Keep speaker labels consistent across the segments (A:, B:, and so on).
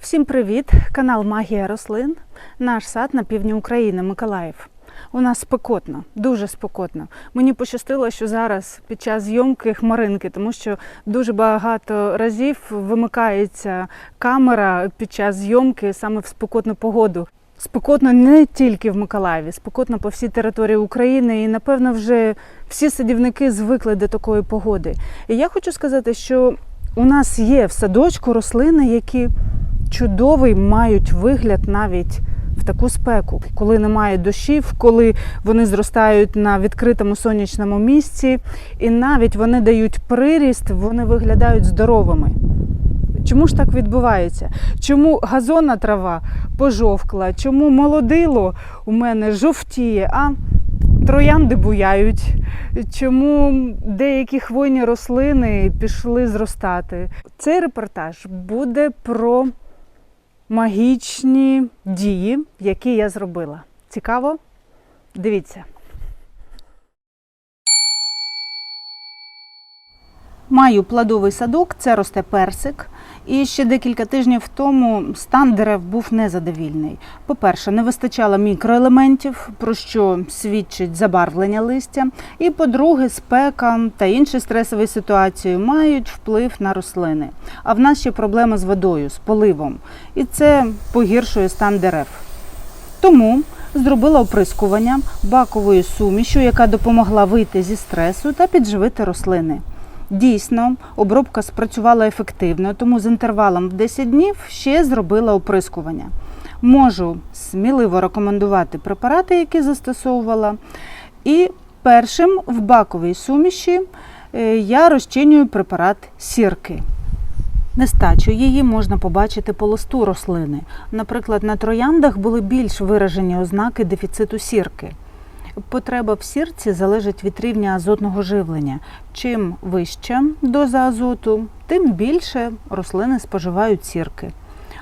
A: Всім привіт! Канал Магія рослин. Наш сад на півдні України, Миколаїв. У нас спекотно, дуже спекотно. Мені пощастило, що зараз під час зйомки хмаринки, тому що дуже багато разів вимикається камера під час зйомки саме в спекотну погоду. Спекотно не тільки в Миколаєві, спекотно по всій території України, і напевно вже всі садівники звикли до такої погоди. І я хочу сказати, що у нас є в садочку рослини, які чудовий мають вигляд навіть в таку спеку, коли немає дощів, коли вони зростають на відкритому сонячному місці, і навіть вони дають приріст, вони виглядають здоровими. Чому ж так відбувається? Чому газонна трава пожовкла? Чому молодило у мене жовтіє, а троянди буяють? Чому деякі хвойні рослини пішли зростати? Цей репортаж буде про магічні дії, які я зробила. Цікаво? Дивіться. Маю плодовий садок, це росте персик. І ще декілька тижнів тому стан дерев був незадовільний. По-перше, не вистачало мікроелементів, про що свідчить забарвлення листя. І по-друге, спека та інші стресові ситуації мають вплив на рослини. А в нас ще проблеми з водою, з поливом. І це погіршує стан дерев. Тому зробила оприскування баковою сумішю, яка допомогла вийти зі стресу та підживити рослини. Дійсно, обробка спрацювала ефективно, тому з інтервалом в 10 днів ще зробила оприскування. Можу сміливо рекомендувати препарати, які застосовувала. І першим в баковій суміші е, я розчинюю препарат сірки. Нестачу її можна побачити по листу рослини. Наприклад, на трояндах були більш виражені ознаки дефіциту сірки. Потреба в сірці залежить від рівня азотного живлення. Чим вища доза азоту, тим більше рослини споживають сірки.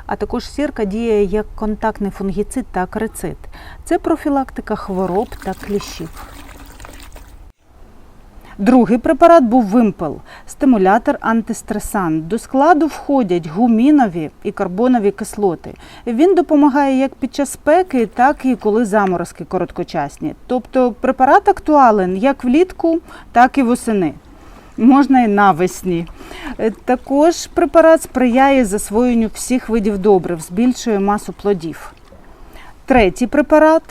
A: А також сірка діє як контактний фунгіцид та акрицид. Це профілактика хвороб та кліщів. Другий препарат був вимпел стимулятор антистресант. До складу входять гумінові і карбонові кислоти. Він допомагає як під час спеки, так і коли заморозки короткочасні. Тобто препарат актуален як влітку, так і восени. Можна і навесні. Е, Також препарат сприяє засвоєнню всіх видів добрив, збільшує масу плодів. Третій препарат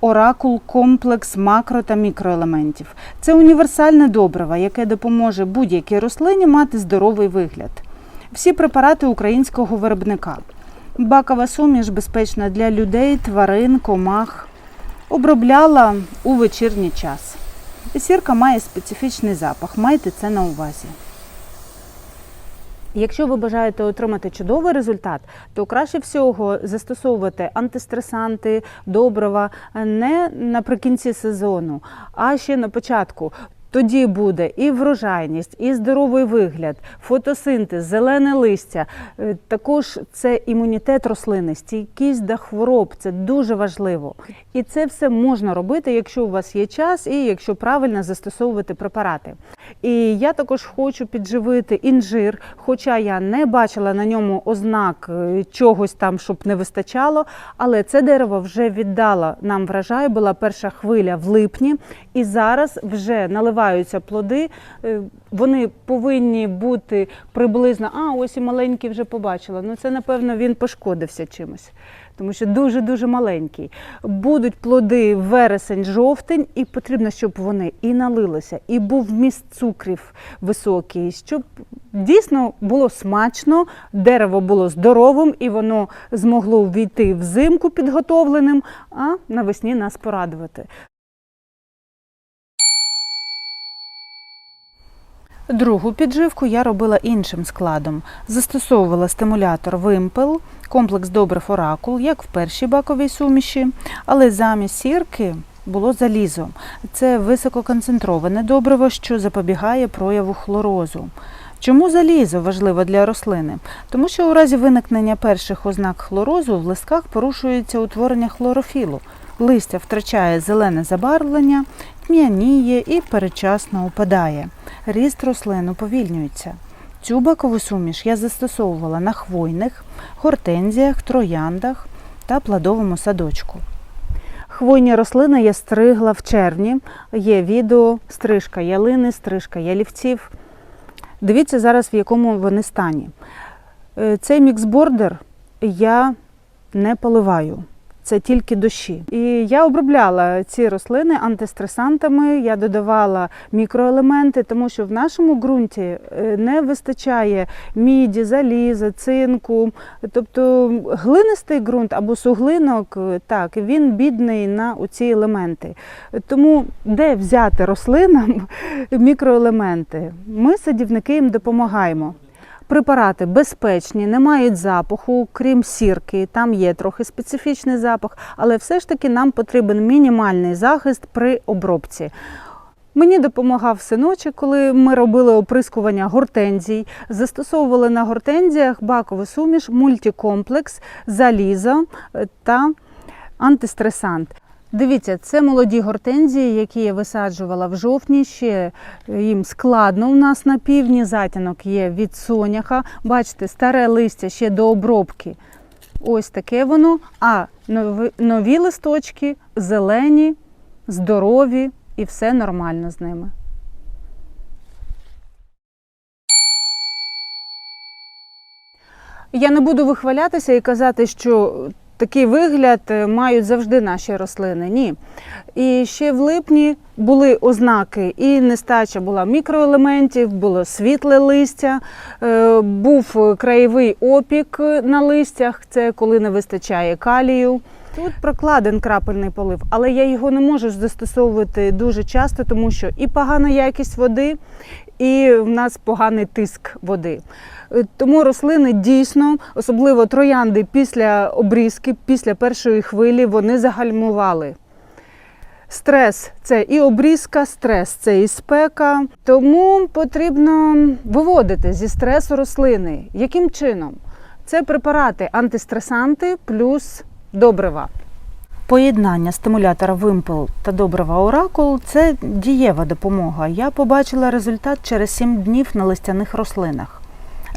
A: Оракул комплекс макро та мікроелементів. Це універсальне добриво, яке допоможе будь-якій рослині мати здоровий вигляд. Всі препарати українського виробника. Бакова суміш безпечна для людей, тварин, комах. Обробляла у вечірній час. Сірка має специфічний запах. Майте це на увазі. Якщо ви бажаєте отримати чудовий результат, то краще всього застосовувати антистресанти, добрива не наприкінці сезону, а ще на початку. Тоді буде і врожайність, і здоровий вигляд, фотосинтез, зелене листя. Е, Також це імунітет рослини, стійкість до хвороб. Це дуже важливо. І це все можна робити, якщо у вас є час і якщо правильно застосовувати препарати. І я також хочу підживити інжир, хоча я не бачила на ньому ознак е, чогось там, щоб не вистачало. Але це дерево вже віддало нам врожай, була перша хвиля в липні, і зараз вже наливаються плоди. Е, Вони повинні бути приблизно, а ось і маленький вже побачила. Ну це напевно він пошкодився чимось. Тому що дуже-дуже маленький. Будуть плоди вересень-жовтень, і потрібно, щоб вони і налилися, і був вміст цукрів високий, щоб дійсно було смачно, дерево було здоровим і воно змогло ввійти взимку підготовленим, а навесні нас порадувати. Другу підживку я робила іншим складом. Застосовувала стимулятор вимпел, комплекс добрив оракул, як в першій баковій суміші, але замість сірки було залізо. Це висококонцентроване добриво, що запобігає прояву хлорозу. Чому залізо важливо для рослини? Тому що у разі виникнення перших ознак хлорозу в листках порушується утворення хлорофілу. Листя втрачає зелене забарвлення, тьмяніє і передчасно опадає. Ріст рослин уповільнюється. Цю бакову суміш я застосовувала на хвойних, гортензіях, трояндах та плодовому садочку. Хвойні рослини я стригла в червні. Є відео стрижка ялини, стрижка ялівців. Дивіться зараз, в якому вони стані. Е, Цей міксбордер я не поливаю. Це тільки дощі. І я обробляла ці рослини антистресантами, я додавала мікроелементи, тому що в нашому ґрунті е, не вистачає міді, заліза, цинку. Тобто глинистий ґрунт або суглинок, е, так, він бідний на ці елементи. Тому де взяти рослинам мікроелементи? Ми, садівники, їм допомагаємо. Препарати безпечні, не мають запаху, крім сірки. Там є трохи специфічний запах, але все ж таки нам потрібен мінімальний захист при обробці. Мені допомагав синочок, коли ми робили оприскування гортензій. Застосовували на гортензіях бакову суміш, мультикомплекс, залізо е, та антистресант. Дивіться, це молоді гортензії, які я висаджувала в жовтні. Ще їм складно у нас на півдні. Затінок є від соняха. Бачите, старе листя ще до обробки. Ось таке воно. А нові, нові листочки зелені, здорові і все нормально з ними. Я не буду вихвалятися і казати, що такий вигляд е, мають завжди наші рослини. Ні. І ще в липні були ознаки, і нестача була мікроелементів, було світле листя, е, був краєвий опік на листях, це коли не вистачає калію. Тут прокладен крапельний полив, але я його не можу застосовувати дуже часто, тому що і погана якість води, і в нас поганий тиск води. Е, Тому рослини дійсно, особливо троянди після обрізки, після першої хвилі, вони загальмували. Стрес це і обрізка, стрес це і спека. Тому потрібно виводити зі стресу рослини. Яким чином? Це препарати антистресанти плюс добрива. Поєднання стимулятора вимпел та добрива оракул це дієва допомога. Я побачила результат через 7 днів на листяних рослинах.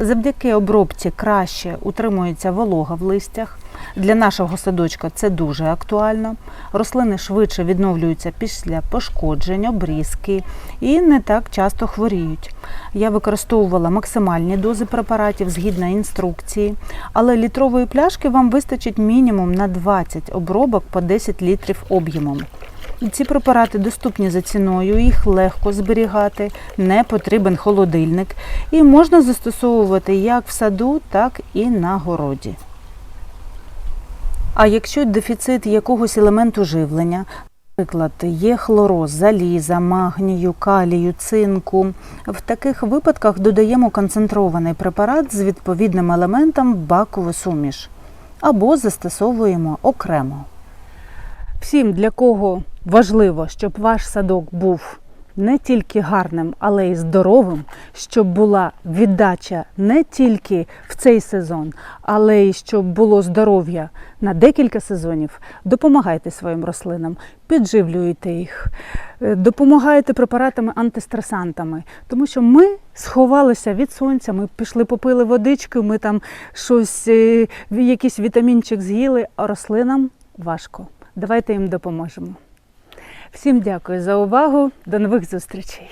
A: Завдяки обробці краще утримується волога в листях. Для нашого садочка це дуже актуально. Рослини швидше відновлюються після пошкоджень, обрізки і не так часто хворіють. Я використовувала максимальні дози препаратів згідно інструкції, але літрової пляшки вам вистачить мінімум на 20 обробок по 10 літрів об'ємом. Ці препарати доступні за ціною, їх легко зберігати, не потрібен холодильник і можна застосовувати як в саду, так і на городі. А якщо дефіцит якогось елементу живлення, наприклад, є хлороз, заліза, магнію, калію, цинку, в таких випадках додаємо концентрований препарат з відповідним елементом бакову суміш або застосовуємо окремо. Всім, для кого важливо, щоб ваш садок був не тільки гарним, але й здоровим, щоб була віддача не тільки в цей сезон, але й щоб було здоров'я на декілька сезонів, допомагайте своїм рослинам, підживлюйте їх, е, допомагайте препаратами антистресантами, тому що ми сховалися від сонця, ми пішли попили водички, ми там щось, е, якийсь вітамінчик з'їли, а рослинам важко. Давайте їм допоможемо. Всім дякую за увагу. До нових зустрічей.